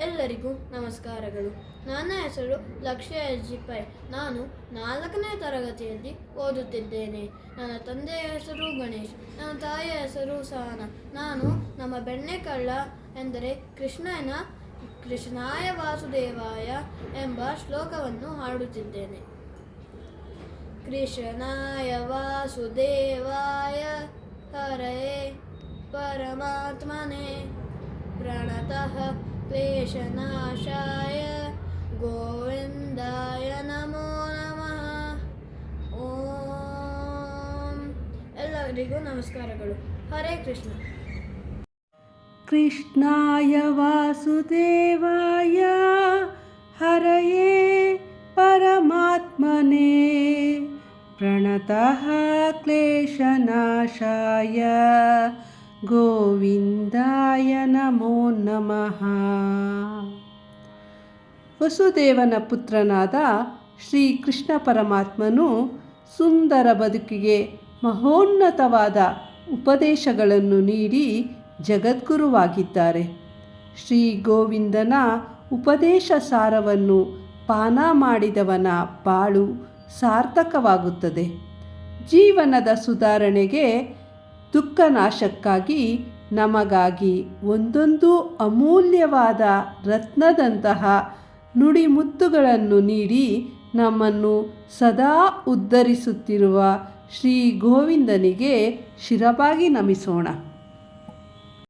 ಎಲ್ಲರಿಗೂ ನಮಸ್ಕಾರಗಳು. ನನ್ನ ಹೆಸರು ಲಕ್ಷ್ಯ ಎಸ್ ಜಿ ಪೈ ನಾನು ನಾಲ್ಕನೇ ತರಗತಿಯಲ್ಲಿ ಓದುತ್ತಿದ್ದೇನೆ. ನನ್ನ ತಂದೆಯ ಹೆಸರು ಗಣೇಶ್, ನನ್ನ ತಾಯಿಯ ಹೆಸರು ಸಹನ. ನಾನು ನಮ್ಮ ಬೆಣ್ಣೆಕಳ್ಳ ಎಂದರೆ ಕೃಷ್ಣನ, ಕೃಷ್ಣಾಯ ವಾಸುದೇವಾಯ ಎಂಬ ಶ್ಲೋಕವನ್ನು ಹಾಡುತ್ತಿದ್ದೇನೆ. ಕೃಷ್ಣಾಯ ವಾಸುದೇವಾಯ ಹರಯೇ ಪರಮಾತ್ಮನೇ, ಪ್ರಣತಃ ಕ್ಲೇಶನಾಶಾಯ ಗೋವಿಂದಾಯ ನಮೋ ನಮಃ ಓಂ ಎಲ್ಲರಿಗೂ ನಮಸ್ಕಾರಗಳು ಹರೇ ಕೃಷ್ಣ कृष्णाय वासुदेवाय हरये परमात्मने प्रणतः क्लेशनाशाय ಗೋವಿಂದಾಯ ನಮೋ ನಮಃ. ವಸುದೇವನ ಪುತ್ರನಾದ ಶ್ರೀ ಕೃಷ್ಣ ಪರಮಾತ್ಮನು ಸುಂದರ ಬದುಕಿಗೆ ಮಹೋನ್ನತವಾದ ಉಪದೇಶಗಳನ್ನು ನೀಡಿ ಜಗದ್ಗುರುವಾಗಿದ್ದಾರೆ. ಶ್ರೀ ಗೋವಿಂದನ ಉಪದೇಶ ಸಾರವನ್ನು ಪಾನ ಮಾಡಿದವನ ಬಾಳು ಸಾರ್ಥಕವಾಗುತ್ತದೆ. ಜೀವನದ ಸುಧಾರಣೆಗೆ ದುಃಖ ನಾಶಕ್ಕಾಗಿ ನಮಗಾಗಿ ಒಂದೊಂದು ಅಮೂಲ್ಯವಾದ ರತ್ನದಂತಹ ನುಡಿಮುತ್ತುಗಳನ್ನು ನೀಡಿ ನಮ್ಮನ್ನು ಸದಾ ಉದ್ಧರಿಸುತ್ತಿರುವ ಶ್ರೀ ಗೋವಿಂದನಿಗೆ ಶಿರಬಾಗಿ ನಮಿಸೋಣ.